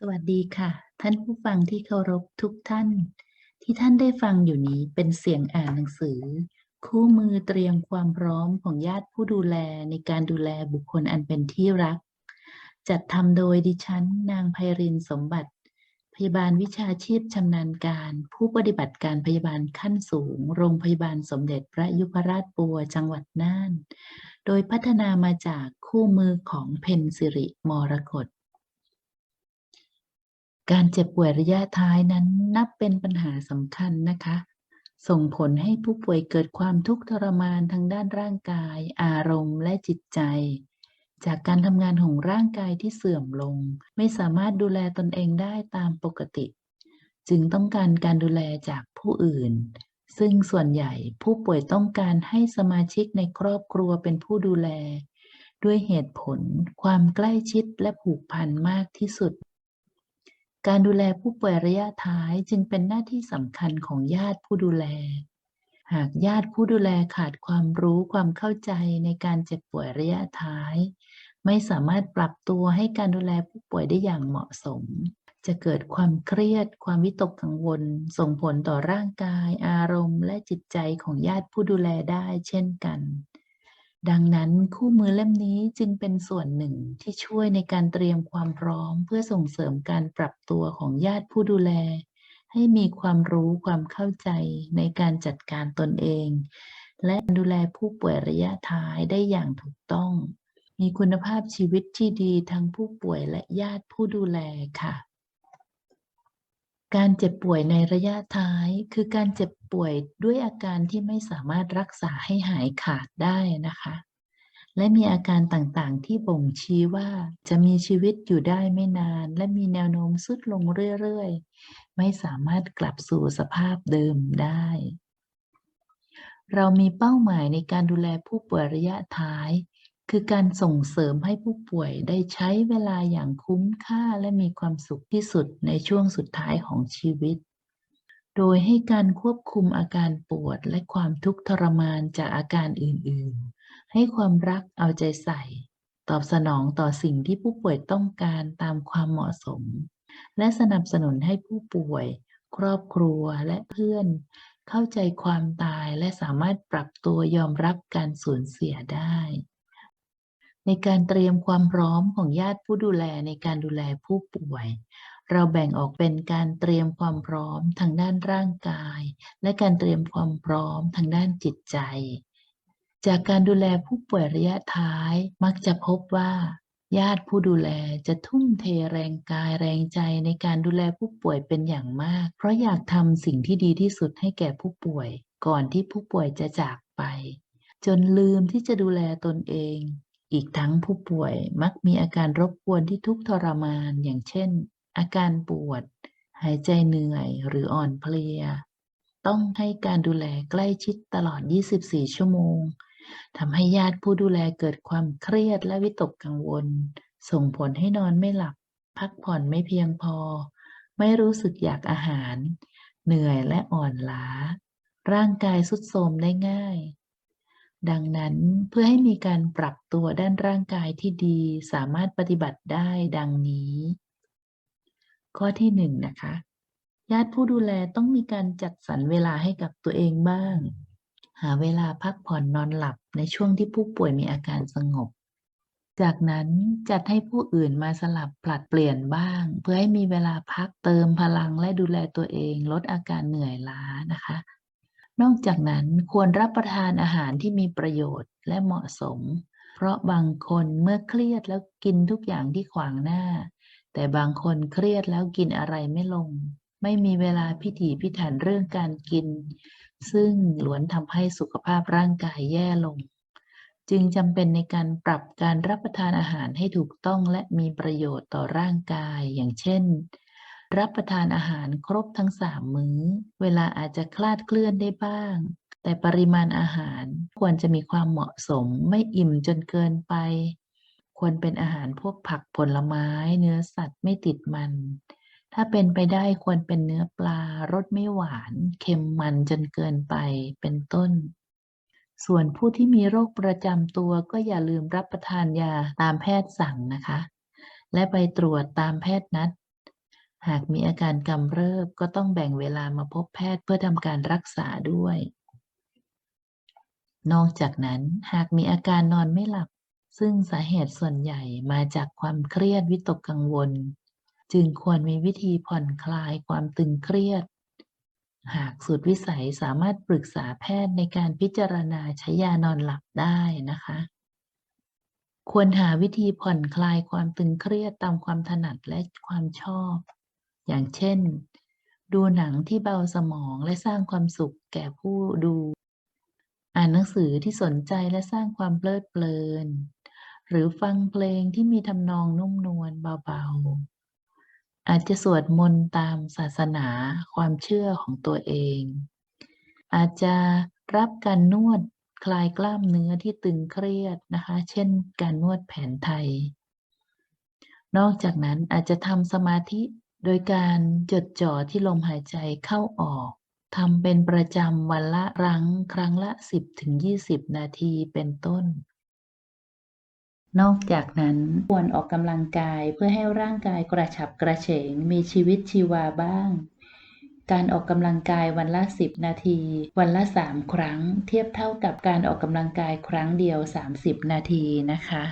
สวัสดีค่ะ ท่านผู้ฟังที่เคารพทุกท่าน ที่ท่านได้ฟังอยู่นี้เป็นเสียงอ่านหนังสือ คู่มือเตรียมความพร้อมของญาติผู้ดูแลในการดูแลบุคคลอันเป็นที่รัก จัดทำโดยดิฉัน นางไพรินสมบัติ พยาบาลวิชาชีพชำนาญการ ผู้ปฏิบัติการพยาบาลขั้นสูง โรงพยาบาลสมเด็จพระยุพราชปัวจังหวัดน่าน โดยพัฒนามาจากคู่มือของเพนสิริมรกต การเจ็บป่วยระยะท้ายนั้นนับเป็นปัญหาสำคัญนะคะ ส่งผลให้ผู้ป่วยเกิดความทุกข์ทรมานทางด้านร่างกาย อารมณ์และจิตใจ จากการทำงานของร่างกายที่เสื่อมลง ไม่สามารถดูแลตนเองได้ตามปกติ จึงต้องการการดูแลจากผู้อื่น ซึ่งส่วนใหญ่ผู้ป่วยต้องการให้สมาชิกในครอบครัวเป็นผู้ดูแล ด้วยเหตุผล ความใกล้ชิดและผูกพันมากที่สุด การดูแลผู้ป่วยระยะท้ายจึงเป็นหน้าที่สำคัญของญาติผู้ดูแล หากญาติผู้ดูแลขาดความรู้ความเข้าใจในการเจ็บป่วยระยะท้าย ไม่สามารถปรับตัวให้การดูแลผู้ป่วยได้อย่างเหมาะสม จะเกิดความเครียด ความวิตกกังวล ส่งผลต่อร่างกาย อารมณ์ และจิตใจของญาติผู้ดูแลได้เช่นกัน ดังนั้นคู่มือเล่มนี้จึงเป็นส่วนหนึ่งที่ช่วยในการเตรียมความพร้อม เพื่อส่งเสริมการปรับตัวของญาติผู้ดูแล ให้มีความรู้ความเข้าใจในการจัดการตนเอง และดูแลผู้ป่วยระยะท้ายได้อย่างถูกต้อง มีคุณภาพชีวิตที่ดีทั้งผู้ป่วยและญาติผู้ดูแลค่ะ การเจ็บป่วยในระยะท้าย คือการเจ็บป่วยด้วยอาการที่ไม่สามารถรักษาให้หายขาดได้นะคะ และมีอาการต่างๆที่บ่งชี้ว่าจะมีชีวิตอยู่ได้ไม่นาน และมีแนวโน้มทรุดลงเรื่อยๆ ไม่สามารถกลับสู่สภาพเดิมได้ เรามีเป้าหมายในการดูแลผู้ป่วยระยะท้าย คือการส่งเสริมให้ผู้ป่วยได้ใช้เวลาอย่างคุ้มค่าและมีความสุขที่สุดในช่วงสุดท้ายของชีวิต โดยให้การควบคุมอาการปวดและความทุกข์ทรมานจากอาการอื่นๆ ให้ความรักเอาใจใส่ ตอบสนองต่อสิ่งที่ผู้ป่วยต้องการตามความเหมาะสม และสนับสนุนให้ผู้ป่วย ครอบครัวและเพื่อน เข้าใจความตายและสามารถปรับตัวยอมรับการสูญเสียได้ ในการเตรียมความพร้อมของญาติผู้ดูแลในการดูแลผู้ป่วย เราแบ่งออกเป็นการเตรียมความพร้อมทางด้านร่างกาย และการเตรียมความพร้อมทางด้านจิตใจ จากการดูแลผู้ป่วยระยะท้ายมักจะพบว่า ญาติผู้ดูแลจะทุ่มเทแรงกายแรงใจในการดูแลผู้ป่วยเป็นอย่างมาก เพราะอยากทำสิ่งที่ดีที่สุดให้แก่ผู้ป่วย ก่อนที่ผู้ป่วยจะจากไป จนลืมที่จะดูแลตนเอง อีกทั้งผู้ป่วยมักมีอาการรบกวนที่ทุกทรมาน อย่างเช่น อาการปวด หายใจเหนื่อยหรืออ่อนเพลีย ต้องให้การดูแลใกล้ชิดตลอด 24 ชั่วโมงทำให้ญาติผู้ดูแลเกิดความเครียดและวิตกกังวล ส่งผลให้นอนไม่หลับ พักผ่อนไม่เพียงพอ ไม่รู้สึกอยากอาหาร เหนื่อยและอ่อนล้า ร่างกายสุดโทรมได้ง่าย ดังนั้นเพื่อให้มีการปรับตัวด้านร่างกายที่ดีสามารถปฏิบัติได้ดังนี้ ข้อที่หนึ่งนะคะญาติผู้ดูแลต้องมีการจัดสรรเวลาให้กับตัวเองบ้าง หาเวลาพักผ่อนนอนหลับในช่วงที่ผู้ป่วยมีอาการสงบ จากนั้นจัดให้ผู้อื่นมาสลับผลัดเปลี่ยนบ้าง เพื่อให้มีเวลาพักเติมพลังและดูแลตัวเอง ลดอาการเหนื่อยล้านะคะ นอกจากนั้นควรรับประทานอาหารที่มีประโยชน์และเหมาะสม เพราะบางคนเมื่อเครียดแล้วกินทุกอย่างที่ขวางหน้า แต่บางคนเครียดแล้วกินอะไรไม่ลง ไม่มีเวลาพิถีพิถันเรื่องการกิน ซึ่งล้วนทำให้สุขภาพร่างกายแย่ลง จึงจำเป็นในการปรับการรับประทานอาหารให้ถูกต้องและมีประโยชน์ต่อร่างกาย อย่างเช่น รับประทานอาหารครบทั้งสามมื้อ เวลาอาจจะคลาดเคลื่อนได้บ้าง แต่ปริมาณอาหารควรจะมีความเหมาะสมไม่อิ่มจนเกินไป ควรเป็นอาหารพวกผักผลไม้เนื้อสัตว์ไม่ติดมัน ถ้าเป็นไปได้ควรเป็นเนื้อปลารสไม่หวาน เค็มมันจนเกินไปเป็นต้นส่วนผู้ที่มีโรคประจำตัวก็อย่าลืมรับประทานยาตามแพทย์สั่งนะคะ และไปตรวจตามแพทย์นัด หากมีอาการกำเริบก็ต้องแบ่งเวลามาพบแพทย์เพื่อทำการรักษาด้วย นอกจากนั้นหากมีอาการนอนไม่หลับ ซึ่งสาเหตุส่วนใหญ่มาจากความเครียดวิตกกังวล จึงควรมีวิธีผ่อนคลายความตึงเครียด หากสุดวิสัยสามารถปรึกษาแพทย์ในการพิจารณาใช้ยานอนหลับได้นะคะควรหาวิธีผ่อนคลายความตึงเครียดตามความถนัดและความชอบ อย่างเช่น ดูหนังที่เบาสมองและสร้างความสุขแก่ผู้ดู อ่านหนังสือที่สนใจและสร้างความเพลิดเพลิน หรือฟังเพลงที่มีทำนองนุ่มนวลเบาๆ อาจจะสวดมนต์ตามศาสนาความเชื่อของตัวเอง อาจจะรับการนวดคลายกล้ามเนื้อที่ตึงเครียดนะคะ เช่น การนวดแผนไทย นอกจากนั้นอาจจะทำสมาธิ โดยการจดจ่อที่ลมหายใจเข้าออกทำเป็นประจำวันละครั้งครั้งละ 10-20 นาทีเป็นต้น นอกจากนั้นควรออกกำลังกายเพื่อให้ร่างกายกระฉับกระเฉงมีชีวิตชีวาบ้าง การออกกำลังกายวันละ 10 นาที วันละ 3 ครั้ง เทียบเท่ากับการออกกำลังกายครั้งเดียว 30 นาทีนะคะ